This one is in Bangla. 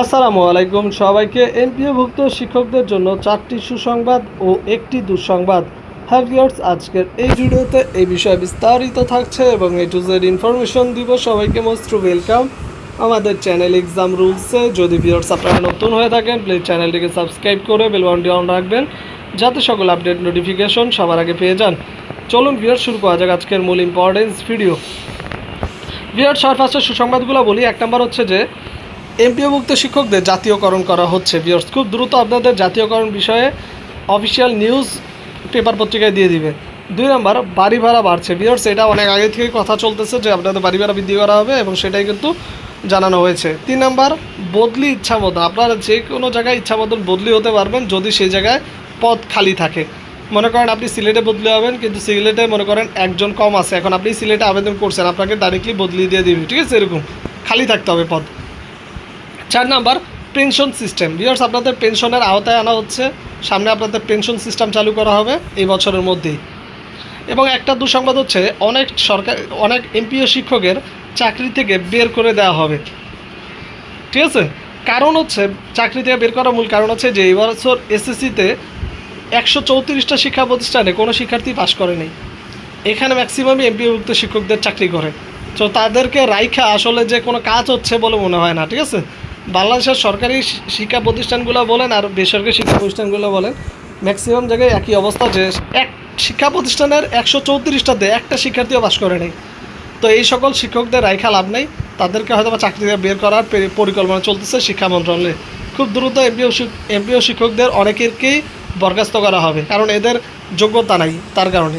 আসসালামু আলাইকুম সবাইকে এমপিওভুক্ত শিক্ষকদের জন্য চারটি সুসংবাদ ও একটি দুঃসংবাদ। হ্যাভিয়ার্স আজকের এই ভিডিওতে এই বিষয়ে বিস্তারিত থাকছে এবং এ টু জেড ইনফরমেশন দিব। সবাইকে মোস্ট ওয়েলকাম। আমাদের চ্যানেল এক্সাম রুলসে যদি ভিউয়ার্স আপনারা নতুন হয়ে থাকেন, প্লিজ চ্যানেলটিকে সাবস্ক্রাইব করে বেলবাউনটি অন রাখবেন, যাতে সকল আপডেট নোটিফিকেশন সবার আগে পেয়ে যান। চলুন ভিউয়ার্স, শুরু করা যাক আজকের মূল ইম্পর্টেন্স ভিডিও ভিউয়ার্স, সবার ফার্স্টে সুসংবাদগুলো বলি। এক নম্বর হচ্ছে যে এমপিওভুক্ত শিক্ষকদের জাতীয়করণ করা হচ্ছে। ভিউয়ার্স, খুব দ্রুত আপনাদের জাতীয়করণ বিষয়ে অফিসিয়াল নিউজ পেপার পত্রিকায় দিয়ে দিবে। দুই নম্বর, বাড়ি ভাড়া বাড়ছে। ভিউয়ার্স, এটা অনেক আগে থেকে কথা চলতেছে যে আপনাদের বাড়ি ভাড়া বৃদ্ধি করা হবে এবং সেটাই কিন্তু জানানো হয়েছে। তিন নম্বর, বদলি ইচ্ছা মতো আপনারা যে কোনো জায়গায় ইচ্ছা মতন বদলি হতে পারবেন যদি সেই জায়গায় পদ খালি থাকে। মনে করেন আপনি সিলেটে বদলি হবেন, কিন্তু সিলেটে মনে করেন একজন কম আছে। এখন আপনি সিলেটে আবেদন করছেন, আপনাকে ডাইরেক্টলি বদলি দিয়ে দিবে। ঠিক আছে? এরকম। খালি থাকতে হবে পদ চার নাম্বার, পেনশন সিস্টেম। ভিউয়ার্স আপনাদের পেনশনের আওতায় আনা হচ্ছে। সামনে আপনাদের পেনশন সিস্টেম চালু করা হবে এই বছরের মধ্যেই। এবং একটা দুঃসংবাদ হচ্ছে, অনেক সরকার, অনেক এমপিও শিক্ষকের চাকরি থেকে বের করে দেওয়া হবে। ঠিক আছে? কারণ হচ্ছে, চাকরি থেকে বের করার মূল কারণ হচ্ছে যে, এই বছর এসএসসিতে একশো চৌত্রিশটা শিক্ষা প্রতিষ্ঠানে কোনো শিক্ষার্থী পাশ করেনি। এখানে ম্যাক্সিমামই এমপিওভুক্ত শিক্ষকদের চাকরি করে। তো তাদেরকে রাইখা আসলে যে কোনো কাজ হচ্ছে বলে মনে হয় না, ঠিক আছে? বাংলাদেশের সরকারি শিক্ষা প্রতিষ্ঠানগুলো বলেন আর বেসরকারি শিক্ষা প্রতিষ্ঠানগুলো বলেন ম্যাক্সিমাম জায়গায় একই অবস্থা যে এক শিক্ষা প্রতিষ্ঠানের একশো চৌত্রিশটাতে একটা শিক্ষার্থীও পাশ করে নেই। তো এই সকল শিক্ষকদের রাইখা লাভ নেই, তাদেরকে হয়তো চাকরি থেকে বের করার পরিকল্পনা চলতেছে শিক্ষা মন্ত্রণালয়ে। খুব দ্রুত এমপিও এমপিও শিক্ষকদের অনেকেরকেই বরখাস্ত করা হবে, কারণ এদের যোগ্যতা নাই তার কারণে।